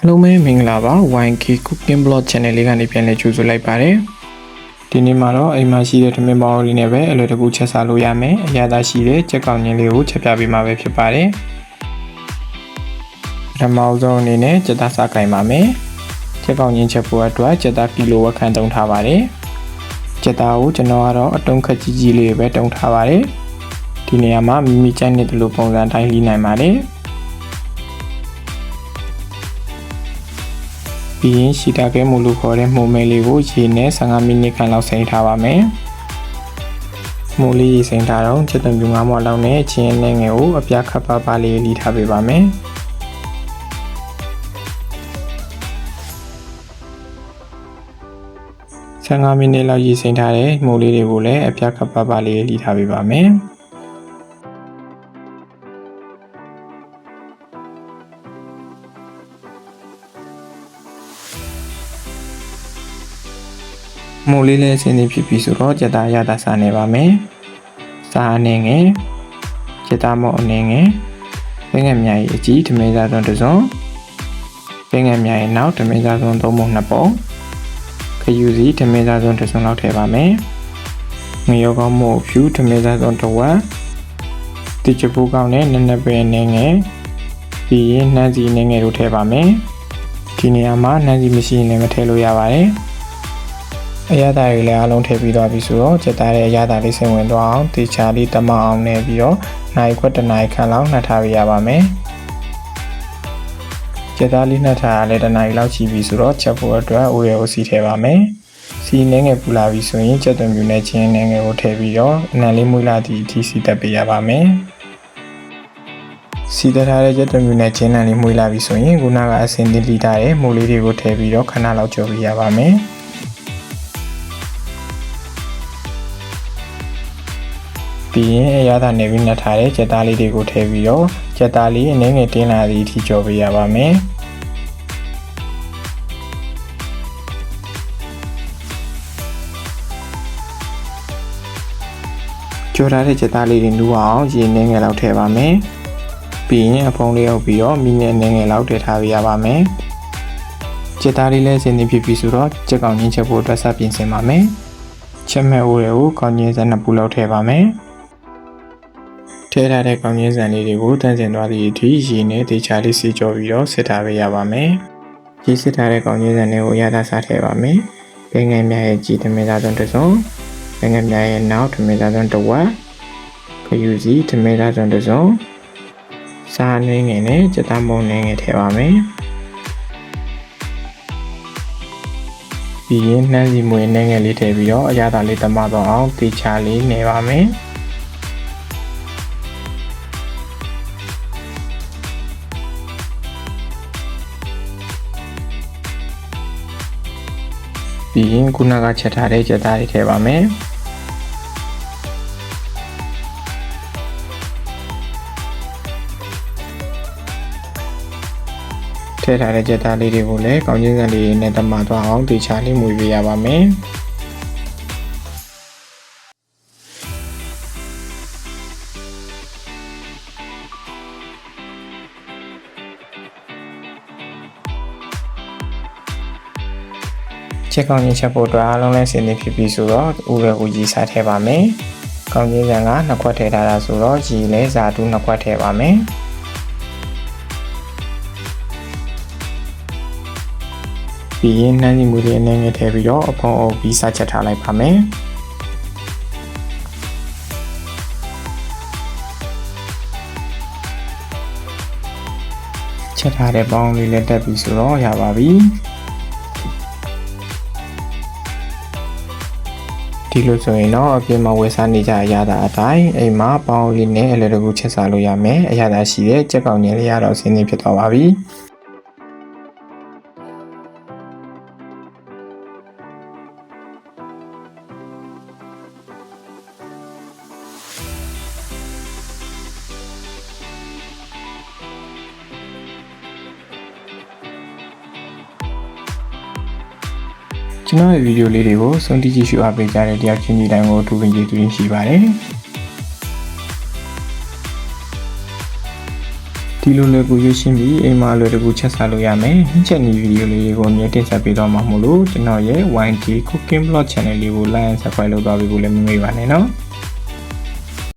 အားလုံးပဲမင်္ဂလာပါ YK Cooking Blog Channel လေးကနေပြန်လည်ကြိုဆိုလိုက်ပါတယ်ဒီနေ့မှာတော့အိမ်မှာရှိတဲ့ထမင်းပေါင်းလေးနဲ့ပဲအလွယ်တကူချက်စားလို့ရမယ်အရသာရှိတဲ့ချက်ကောင်းခြင်းလေးကိုချက်ပြပေးမှာပဲဖြစ်ပါတယ်ပထမဆုံးအနေနဲ့ချက်သားစားကင်ပါမယ်ချက်ကောင်းခြင်းချက်ဖို့အတွက်ချက်သားကီလိုဝက်ခန့်တုံးထားပါတယ်ချက်သားကိုကျွန်တော်ကတော့အတုံးခက်ကြီးကြီးလေးပဲတုံးထားပါတယ်ဒီနေရာမှာမိမိကြိုက်တဲ့လိုပုံစံတိုင်းလှီးနိုင်ပါတယ် ပြီးရင်ရှီတာကဲမူလို့ခေါ်တဲ့မှုမဲလေးကိုရေနဲ့15မိနစ်ခန့်လောက်စိမ်းထားပါမယ်။မိုးလေးရေစိမ်းထားတော့ချက်သွန်ပြူငါးမော်လောက်နဲ့ချင်းနဲ့ငယ်ကိုအပြားခပ်ပါပါလေးလီထားပေးပါမယ်။15မိနစ်လောက်ရေစိမ်းထားတဲ့မိုးလေးတွေကိုလည်းအပြားခပ်ပါပါလေးလီထားပေးပါမယ်။ မိုးလေးလည်းအစင်းသေးဖြစ်ပြီဆိုတော့ကြက်သားရတာစားနေပါမယ်။စားအနေငယ်ကြက်သားမော့အနေငယ်ပင်ငယ်မြားရဲ့အကြီးဓမင်းစားသွန်းတစ်စုံပင်ငယ်မြားရဲ့နောက်ဓမင်းစားသွန်းသုံးပုံနှစ်ပုံခယူစီဓမင်းစားသွန်းတစ်စုံလောက်ထည့်ပါမယ်။ငရောကောင်းမို့ဖြူဓမင်းစားသွန်းတစ်ဝက်တိချပူကောင်းနဲ့နက်နက်ပဲအနေငယ်ပြီးရင်နှမ်းစီအနေငယ်တို့ထည့်ပါမယ်။ဒီနေရာမှာနှမ်းစီမရှိရင်လည်းမထည့်လို့ရပါတယ်။ အရသာတွေလည်းအလုံးထည့်ပြီးသွားပြီဆိုတော့ချက်သားတဲ့အရသာလေးဆင်ဝင်သွားအောင်တေချာလေးတမအောင်နဲ့ပြီးတော့နိုင်ခွက်တစ်နိုင်ခန့်လောက်နှက်ထားပေးရပါမယ်ချက်သားလေးနှက်ထားရလဲတစ်နိုင်လောက်ချီပြီဆိုတော့ချက်ဖို့အတွက်အိုရဲကိုစီထည့်ပါမယ်စီနှင်းငယ်ပူလာပြီဆိုရင်ချက်သွန်ပြူနဲ့ချင်းနှင်းငယ်ကိုထည့်ပြီးတော့အနံလေးမွေးလာသည့်အထိစီတက်ပေးရပါမယ်စီတက်ထားတဲ့ချက်သွန်ပြူနဲ့ချင်းနှံလေးမွေးလာပြီဆိုရင်ခုနကအစင်လေးလီထားတဲ့မိုးလေးတွေကိုထည့်ပြီးတော့ခဏလောက်ကြော်ပေးရပါမယ် ပြီးရင်အရသာနေပြီးနှက်ထားတဲ့ကြက်သားလေးတွေကိုထည့်ပြီးတော့ကြက်သားလေးအနည်းငယ်တင်းလာသည့်အထိကြော်ပေးရပါမယ်ကြော်ထားတဲ့ကြက်သားလေးတွေနူးအောင်ရေနှင်းငယ်လောက်ထည့်ပါမယ်ပြီးရင်အဖုံးလေးအုပ်ပြီးတော့မိနစ်နှင်းငယ်လောက်ထည့်ထားပေးရပါမယ်ကြက်သားလေးလည်းစင်နေဖြစ်ပြီဆိုတော့ကြက်ကောင်ချင်းချက်ဖို့အတွက်စပြင်ဆင်ပါမယ်ချက်မဲ့အိုးတွေကိုကောင်းချင်းစက်နှစ်ပူလောက်ထည့်ပါမယ် ထည့်ထားတဲ့ကောင်းချင်းစံလေးတွေကိုတန့်စင်သွားသည့်အထိရေနဲ့တေချာလေးစီကြောပြီးတော့စစ်ထားပေးရပါမယ်။ရေစစ်ထားတဲ့ကောင်းချင်းစံတွေကိုရတာစားထည့်ပါမယ်။ပင်ငယ်များရဲ့ကြည်သမင်းသားသွန်းတစ်စုံပင်ငယ်များရဲ့နောက်သမင်းသားသွန်းတစ်ဝက်ခယူစီသမင်းသားသွန်းတစ်စုံစားနှင်းငယ်နဲ့ကြက်သားမုံနှင်းငယ်ထည့်ပါမယ်။ပြီးရင်နှမ်းစီမွေနှင်းငယ်လေးထည့်ပြီးတော့အရသာလေးတမတော့အောင်တေချာလေးနေပါမယ်။ ပြီးရင်ခုနကချက်ထားတဲ့ချက်သားတွေထည့်ပါမယ်ထည့်ထားတဲ့ချက်သားလေးတွေကိုလည်းကောင်းချင်းစံလေးနဲ့တမသွားအောင်တေချာလေးမွေပေးရပါမယ် ချက်ကောင်းချင်းချက်ဖို့အတွက်အားလုံးလည်းစင်နေဖြစ်ပြီဆိုတော့ဥရကိုကြီးစားထည့်ပါမယ်။ကောင်းချင်းစံကနှစ်ခွက်ထည့်ထားတာဆိုတော့ကြီးလည်းဇာတူးနှစ်ခွက်ထည့်ပါမယ်။ပြီးရင်နှမ်းစီမူလေးအနည်းငယ်ထည့်ပြီးတော့အဖုံအုပ်ပြီးစားချက်ထားလိုက်ပါမယ်။ချက်ထားတဲ့ပေါင်းလေးလည်းတက်ပြီဆိုတော့ရပါပြီ။ ဒီလိုဆိုရင်တော့အပြင်မှာဝယ်စားနေကြရတာအတိုင်းအိမ်မှာပေါင်းလေးနဲ့အလွယ်တကူချက်စားလို့ရမယ်အရသာရှိတဲ့ကြက်ကောင်ကြီးလေးရတော့ဆင်းနေဖြစ်သွားပါပြီ ကျွန်တော်ရဲ့ဗီဒီယိုလေးတွေကိုစုံတိကြည့်ရှုအားပေးကြတဲ့တရားချင်းကြီးတိုင်းကိုအထူးပင်ကျေးဇူးတင်ရှိပါတယ်ဒီဒီလိုမျိုးကိုရွေးရှင်းပြီးအိမ်မှာအလွယ်တကူချက်စားလို့ရမယ်။ဟင်းချက်နီဗီဒီယိုလေးတွေကိုအမြဲတင်ဆက်ပေးတော့မှာမို့လို့ကျွန်တော်ရဲ့ YT Cooking Blog Channel လေးကို like and subscribe လုပ်သွားပေးဖို့လည်းမမေ့ပါနဲ့နော်။